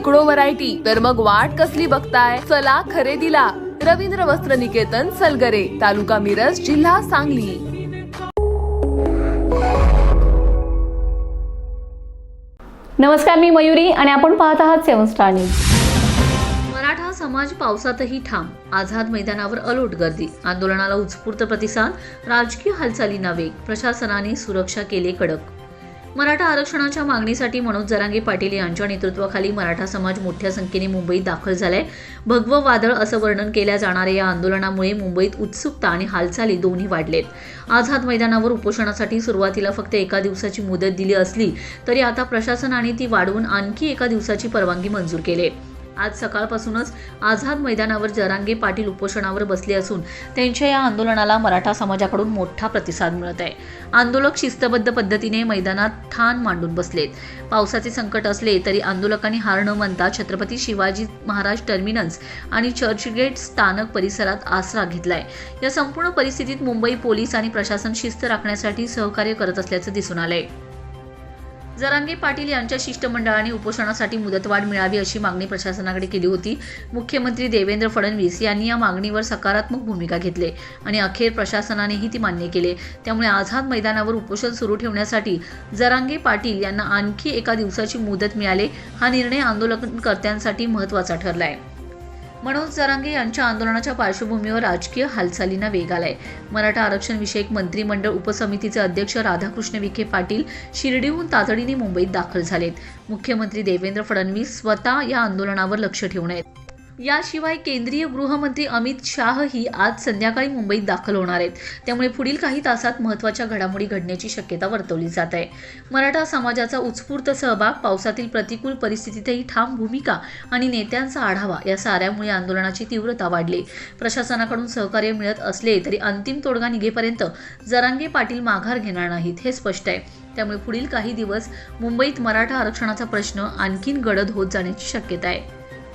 शेकडो व्हरायटी तर मग वाट कसली बघताय? चला खरेदीला. रवींद्र वस्त्र निकेतन सलगरे तालुका मिरज जिल्हा सांगली. नमस्कार मी मयुरी आणि आपण पाहत आहात सेवन स्टार न्यूज. मराठा समाज पावसातही ठाम. आझाद मैदानावर अलोट गर्दी. आंदोलनाला उत्स्फूर्त प्रतिसाद. राजकीय हालचालींना वेग प्रशासनाने सुरक्षा केले कडक. मराठा आरक्षणाच्या मागणीसाठी मनोज जरांगे पाटील यांच्या नेतृत्वाखाली मराठा समाज मोठ्या संख्येने मुंबईत दाखल झालाय भगवं वादळ असं वर्णन केल्या जाणाऱ्या या आंदोलनामुळे मुंबईत उत्सुकता आणि हालचाली दोन्ही वाढलेत आझाद मैदानावर उपोषणासाठी सुरुवातीला फक्त एका दिवसाची मुदत दिली असली तरी आता प्रशासनाने ती वाढवून आणखी एका दिवसाची परवानगी मंजूर केली आहे. आज सकाळपासूनच आझाद मैदानावर जरांगे पाटील उपोषणावर बसले असून त्यांच्या या आंदोलनाला मराठा समाजाकडून मोठा प्रतिसाद मिळत आहे. आंदोलक शिस्तबद्ध पद्धतीने मैदानात ठाण मांडून बसलेत. पावसाचे संकट असले तरी आंदोलकांनी हार न मानता छत्रपती शिवाजी महाराज टर्मिनस आणि चर्चगेट स्थानक परिसरात आसरा घेतलाय. या संपूर्ण परिस्थितीत मुंबई पोलीस आणि प्रशासन शिस्त राखण्यासाठी सहकार्य करत असल्याचं दिसून आलंय. जरांगे पाटील यांच्या शिष्टमंडळाने उपोषणासाठी मुदतवाढ मिळावी अशी मागणी प्रशासनाकडे केली होती. मुख्यमंत्री देवेंद्र फडणवीस यांनी या मागणीवर सकारात्मक भूमिका घेतली आणि अखेर प्रशासनानेही ती मान्य केले. त्यामुळे आझाद मैदानावर उपोषण सुरू ठेवण्यासाठी जरांगे पाटील यांना आणखी एका दिवसाची मुदत मिळाली. हा निर्णय आंदोलनकर्त्यांसाठी महत्त्वाचा ठरला आहे मनोज जरांगे यांच्या आंदोलनाच्या पार्श्वभूमीवर राजकीय हालचालींना वेग आलाय. मराठा आरक्षण विषयक मंत्रिमंडळ उपसमितीचे अध्यक्ष राधाकृष्ण विखे पाटील शिर्डीहून तातडीने मुंबईत दाखल झालेत. मुख्यमंत्री देवेंद्र फडणवीस स्वतः या आंदोलनावर लक्ष ठेवून आहेत. याशिवाय केंद्रीय गृहमंत्री अमित शाहही आज संध्याकाळी मुंबईत दाखल होणार आहेत. त्यामुळे पुढील काही तासात महत्त्वाच्या घडामोडी घडण्याची शक्यता वर्तवली जात आहे. मराठा समाजाचा उत्स्फूर्त सहभाग पावसातील प्रतिकूल परिस्थितीतही ठाम भूमिका आणि नेत्यांचा आढावा या साऱ्यामुळे आंदोलनाची तीव्रता वाढली. प्रशासनाकडून सहकार्य मिळत असले तरी अंतिम तोडगा निघेपर्यंत जरांगे पाटील माघार घेणार नाहीत हे स्पष्ट आहे. त्यामुळे पुढील काही दिवस मुंबईत मराठा आरक्षणाचा प्रश्न आणखीन गडद होत जाण्याची शक्यता आहे.